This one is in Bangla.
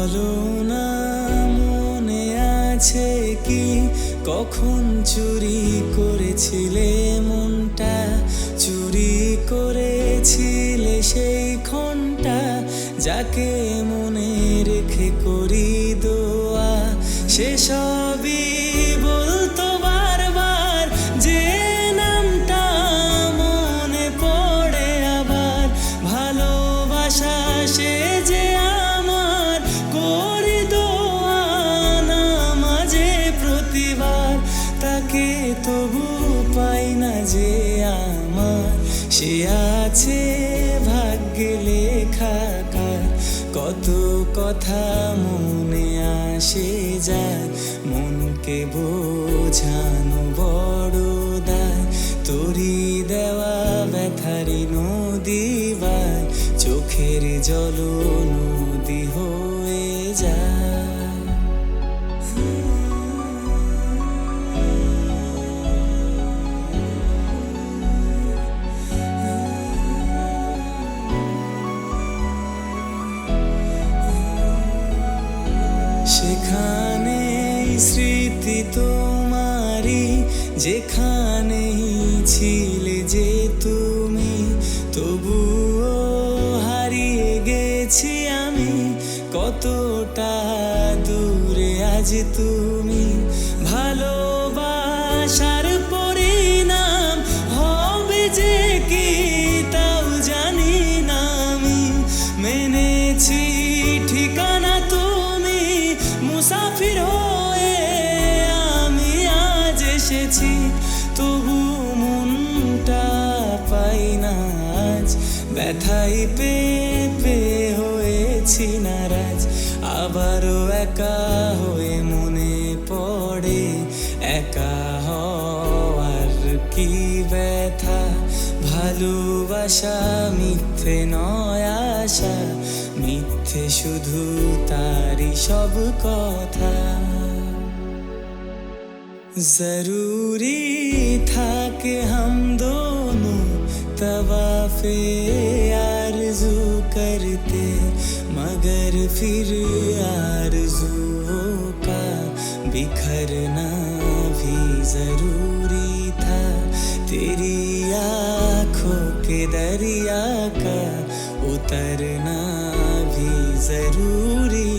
বলো না মনে আছে কি? কখন চুরি করেছিলে মনটা? চুরি করেছিলে সেই ক্ষণটা? যাকে মনে রেখে করি দোয়া, সেসবই বলতো যে আমার, সে আছে ভাগ্যে লেখা কত কথা মনে আসে যায়, মনকে বোঝানো বড় দায়। তোরি দেওয়া ব্যথারি নদী বায়, চোখের জল নদী হয়ে সেখানে স্মৃতি তোমারি যেখানে ছিলে যে তুমি, তবুও হারিয়ে গেছি আমি, কতটা দূরে আজ তুমি। তবু মনটা পাই না আজ। ব্যথাই পেয়ে পেয়ে হয়েছি নারাজ, আবারও একা হয়ে মনে পড়ে। একা হওয়ার কি ব্যথা? ভালোবাসা মিথ্যে নয় আশা, মিথ্যে শুধু তারই সব কথা। ज़रूरी था कि हम दोनों तवाफे आरज़ू करते, मगर फिर आरजुओं का बिखरना भी ज़रूरी था। तेरी आँखों के दरिया का उतरना भी ज़रूरी